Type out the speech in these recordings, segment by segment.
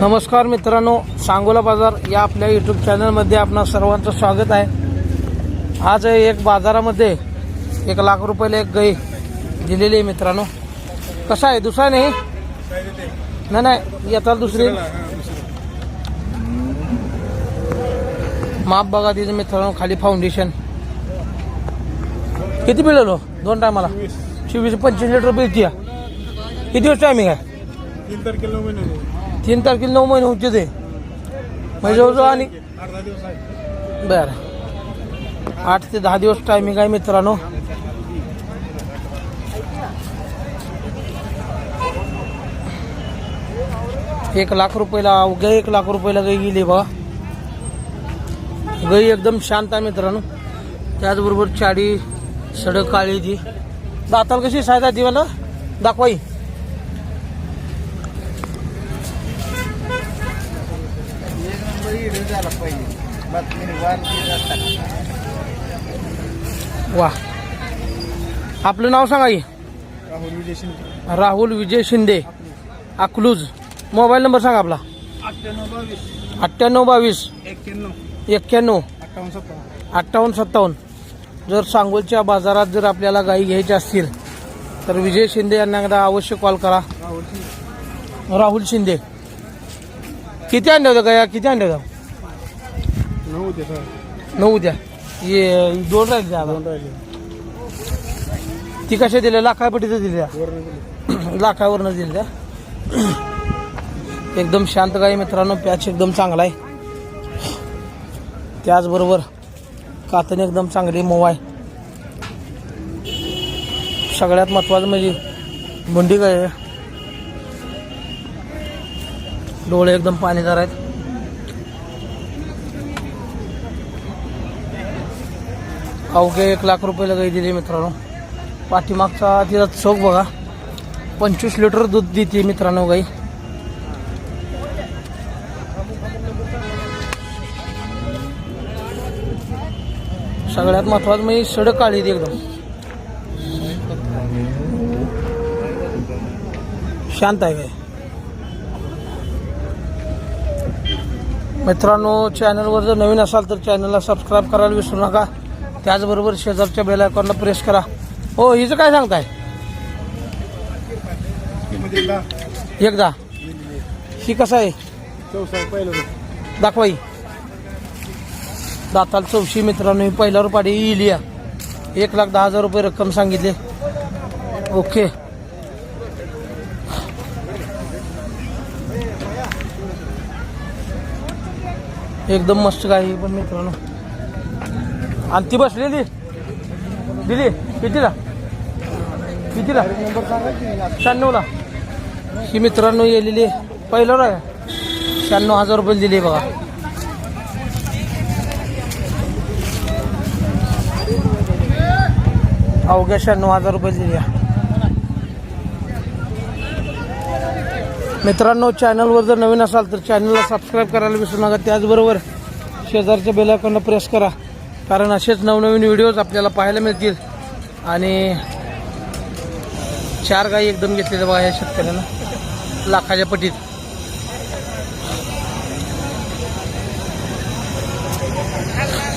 नमस्कार मित्रांनो सांगोला बाजार या आपल्या यूट्यूब चॅनलमध्ये आपणा सर्वांचं स्वागत आहे. आज एक बाजारामध्ये एक लाख रुपयाला एक गाई दिलेली आहे मित्रांनो. कसा आहे? दुसरा नाही? नाही नाही येतात दुसरी? माप बघा तिचं मित्रांनो खाली फाउंडेशन किती पिळलो? दोन टायमाला चोवीस. पंचवीस लिटर पिळती किती दिवस टायमिंग आहे. तीन तारखेला नऊ महिने होते ते म्हणजे जवळजवळ आणि बरं. आठ ते दहा दिवस टायमिंग आहे मित्रांनो. एक लाख रुपयाला अवघ्या एक लाख रुपयाला गाई गेली बघा गाई एकदम शांत आहे मित्रांनो. त्याचबरोबर चाडी सडक काळी ती. दाताल कशी सायदा ती मला दाखवाई वा. आपलं नाव सांगा की. राहुल विजय शिंदे. राहुल विजय शिंदे. अकलूज. मोबाईल नंबर सांगा आपला. अठ्ठ्याण्णव बावीस. अठ्ठ्याण्णव बावीस. एक्क्याण्णव. एक्क्याण्णव. अठ्ठावन्न सत्तावन्न. अठ्ठावन्न सत्तावन्न. जर सांगोलच्या बाजारात जर आपल्याला गाई घ्यायच्या असतील तर विजय शिंदे यांना एकदा अवश्य कॉल करा. राहुल शिंदे. किती अंडे होतं गाया किती अंडे होतं? नऊ द्या. ये दोन राहिले आता. दोन राहिले. ती कशा दिल्या? लाखापटीचं दिल्या. लाखावरनं दिल्या. एकदम शांत गाई मित्रांनो पॅच एकदम चांगला आहे. त्याचबरोबर कातणी एकदम चांगली मऊ आहे. सगळ्यात महत्वाचं म्हणजे बुंडी गाय आहे. डोळे एकदम पाणीदार आहेत. अवघे एक लाख रुपयाला गाई दिली मित्रांनो. पाठीमागचा तिचा चौक बघा. पंचवीस लिटर दूध देते मित्रांनो गाई. सगळ्यात महत्वाचं म्हणजे सडक काढली ती एकदम. शांत आहे काय मित्रांनो चॅनलवर जर नवीन असाल तर चॅनलला सबस्क्राईब करायला विसरू नका. त्याचबरोबर शेजारच्या बेल आयकॉनला प्रेस करा. हो हिचं काय सांगताय? एकदा. ही कसं आहे? चौसा पहिलं दाखवाई दाताल चौशी मित्रांनो ही पहिल्यावर पाडी इलिया एक लाख दहा हजार रुपये रक्कम सांगितले. ओके. एकदम मस्त गाय पण मित्रांनो. आणि ती बसलेली. दिली. कितीला? कितीला? शहाण्णवला. ही मित्रांनो येलेली पहिलं आहे शहाण्णव हजार रुपये दिली बघा. अवघ्या शहाण्णव हजार रुपये दिली. मित्रांनो चॅनलवर जर नवीन असाल तर चॅनलला सबस्क्राईब करायला विसरू नका. त्याचबरोबर शेजारच्या बेल प्रेस करा. कारण असेच नवनवीन व्हिडिओज आपल्याला पाहायला मिळतील. आणि चार गाई एकदम घेतलेल्या बघा या शेतकऱ्यानं. लाखाच्या पटीत.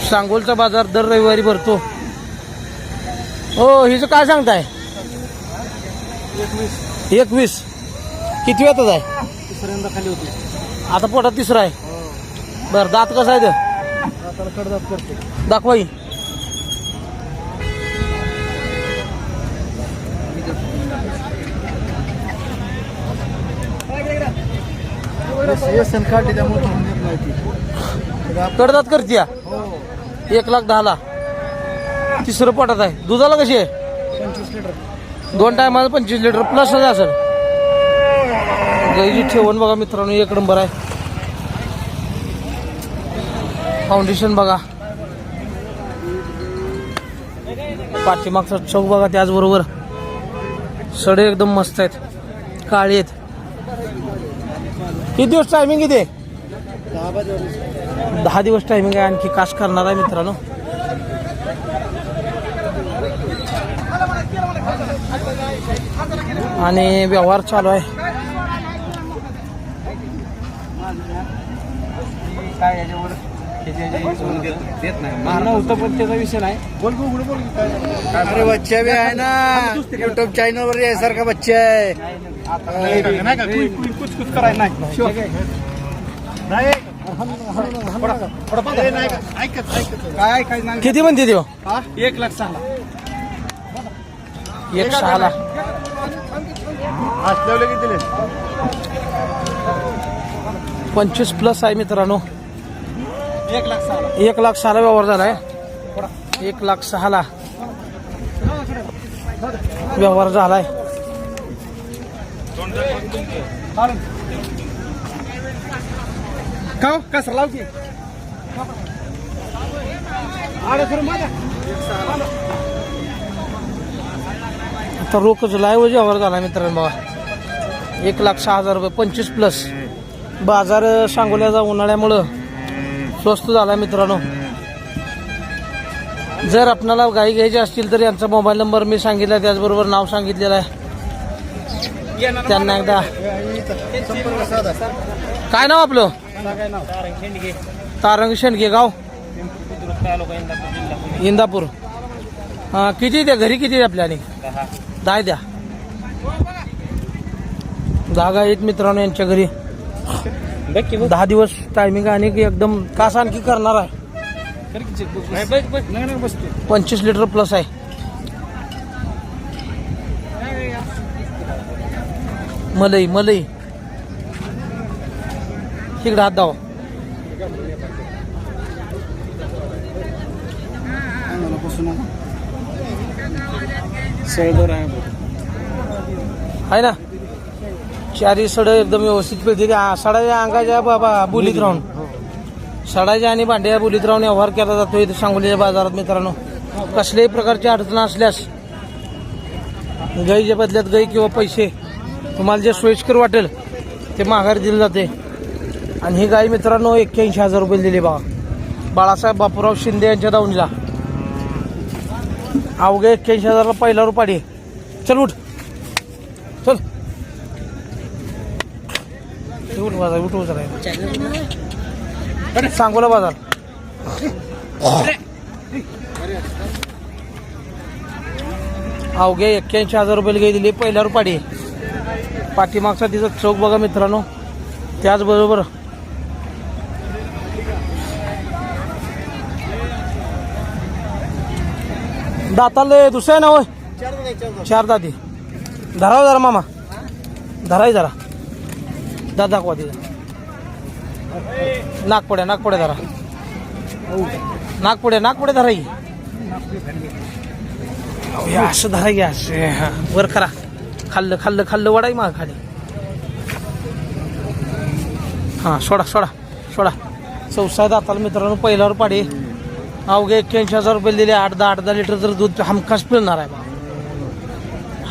सांगोलचा बाजार दर रविवारी भरतो. हो हिचं काय सांगताय? एकवीस. किती वेळातच आहे? तिसऱ्यांदा खाली होती. आता पोटात तिसरा आहे. बरं दात कसा आहे ते आता कडदात करते दाखवा ही. व्यसन काढली त्यामुळे थांबून देत नाही ती. तर आप- कडदात करते या. हो. एक लाख दहाला. तिसरं पोटात आहे. दुधाला कशी आहे? पंचवीस लिटर. दोन टायमाला पंचवीस लिटर प्लस असेल. गाईची ठेवण बघा मित्रांनो एक नंबर आहे. फाउंडेशन बघा. पाठीमागचा चौक बघा त्याचबरोबर. सडे एकदम मस्त आहेत. काळी आहेत. किती दिवस टायमिंग किती आहे दहा दहा दिवस टायमिंग आहे आणखी काश करणार आहे मित्रांनो. आणि व्यवहार चालू आहे. काय याच्यावर? नव्हतं पण त्याचा विषय नाही. बोल बोल बोल काय अरे बच्चा भी आहे ना. युट्यूब चॅनल वर यासारखा बच्चा आहे. कुछ कुछ करायला नाही. काय किती म्हणते देव हा? एक लाख सहा एक सहाला असल्यावर किती पंचवीस प्लस आहे मित्रांनो. एक लाख सहा एक लाख सहाला व्यवहार झालाय. एक लाख सहाला व्यवहार झालाय. का कसं लाव की? आता रोकच लाईव्ह व्यवहार झाला मित्रांनो बघा. एक लाख सहा हजार रुपये पंचवीस प्लस. बाजार सांगोल्याचा उन्हाळ्यामुळं स्वस्त झाला मित्रांनो. जर आपणाला गाई घ्यायची असतील तर यांचा मोबाईल नंबर मी सांगितला त्याचबरोबर नाव सांगितलेलं आहे. त्यांना एकदा. काय नाव आपलं? तारंग शेंडगे गाव. इंदापूर. हा किती द्या? घरी किती द्या आपल्याने? दहा द्या. जागा आहेत मित्रांनो यांच्या घरी. दहा दिवस टायमिंग आणि की एकदम कास आणखी करणार आहे. नाही नाही बसते पंचवीस लिटर प्लस आहे. मलई मलई. इकडे हात दावा आहे. आहे ना? चारी सड एकदम व्यवस्थित पिळते त्या सडाच्या अंगाच्या बाबा बोलीत राहून सडाच्या आणि भांड्या बोलीत राहून व्यवहार केला जातो इथे सांगोलीच्या बाजारात मित्रांनो. कसल्याही प्रकारची अडचण असल्यास गाईच्या बदल्यात गाई किंवा पैसे तुम्हाला जे सोयीस्कर वाटेल ते माघार दिले जाते. आणि ही गाय मित्रांनो एक्क्याऐंशी हजार रुपये दिली बाबा बाळासाहेब बापूराव शिंदे यांच्या दावणीला. अवघ्या एक्क्याऐंशी हजारला पहिला रुपाडी. चल उठ. उठ बाजार उठ उठ सांगोला बाजार. अवघे एक्क्याऐंशी हजार रुपये गाई दिली पहिल्या रुपाडी. पाठीमागचा तिचा चौक बघा मित्रांनो. त्याचबरोबर दाताले दुसऱ्या ना होय? चार दाती. धराव जरा मामा. धराय जरा. दा दाखवा तिथं. नागपुड्या नागपुड्या धरा. नागपुड्या नागपुड्या धरा ही. अहो, असं धरा घ्या असं. वर करा. खाल्लं खाल्लं खाल्लं वडाई माग खाली. हां सोडा सोडा सोडा. चौसा दाताला मित्रांनो पहिल्यावर पाडी. अवघे एक्क्याऐंशी हजार रुपये दिले. आठ दहा आठ दहा लिटर तर दूध हमखास पिळणार आहे बघा.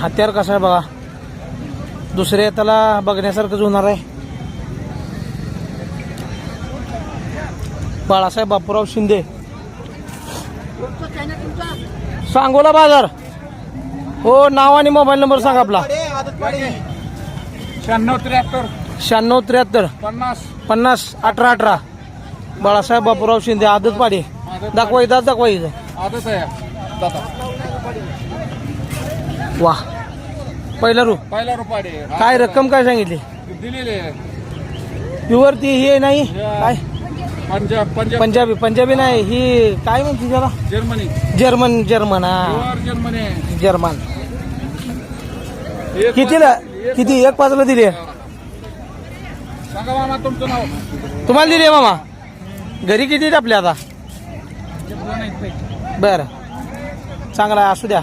हत्यार कसं आहे बघा. दुसऱ्या त्याला बघण्यासारखंच होणार आहे. बाळासाहेब बापूराव शिंदे. सांगोला बाजार. हो नाव आणि मोबाईल नंबर सांगा आपला. शहाण्णव त्र्याहत्तर. शहाण्णव त्र्याहत्तर. पन्नास. पन्नास अठरा अठरा. बाळासाहेब बापूराव शिंदे आदत पाडी दाखवा इथं दाखवा इथं. आहे. वा. पहिला रू पहिला रुपाडे. काय रक्कम काय सांगितली? दिलेले प्युअर ती ही नाही? काय? पंजाब पंजाब. पंजाबी पंजाबी नाही ही काय म्हणते त्याला? जर्मनी. जर्मन जर्मन हा. Pure Germany German. एक कितीला किती? एक पाचला दिली सांगा मामा तुमचं नाव. तुम्हाला दिली मामा? घरी किती आपल्या आता? बर. चांगला असू द्या.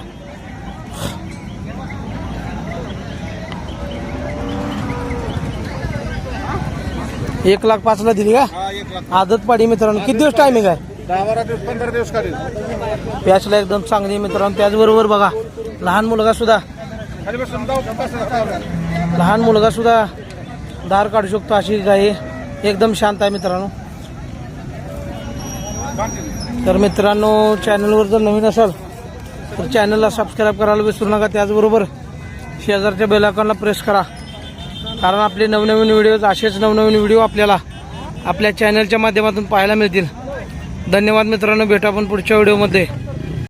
एक लाख पाचला दिली का? हा एक लाख. आदत पाडी मित्रांनो. किती दिवस टायमिंग आहे? दहा बारा दिवस पंधरा दिवस काढेल पॅचला एकदम चांगली मित्रांनो. त्याचबरोबर बघा लहान मुलगा सुद्धा. खाली बसून जाऊ बस लहान मुलगा सुद्धा दार काढू शकतो अशी गाय. एकदम शांत आहे मित्रांनो. तर मित्रांनो चॅनलवर जर नवीन असाल तर चॅनलला सबस्क्राईब करायला विसरू नका. त्याचबरोबर शेजारच्या बेल आयकॉनला प्रेस करा. कारण आपले नवनवीन व्हिडिओज असेच नवनवीन व्हिडिओ आपल्याला आपल्या चॅनलच्या माध्यमातून पाहायला मिळतील. धन्यवाद मित्रांनो भेटू आपण पुढच्या व्हिडिओमध्ये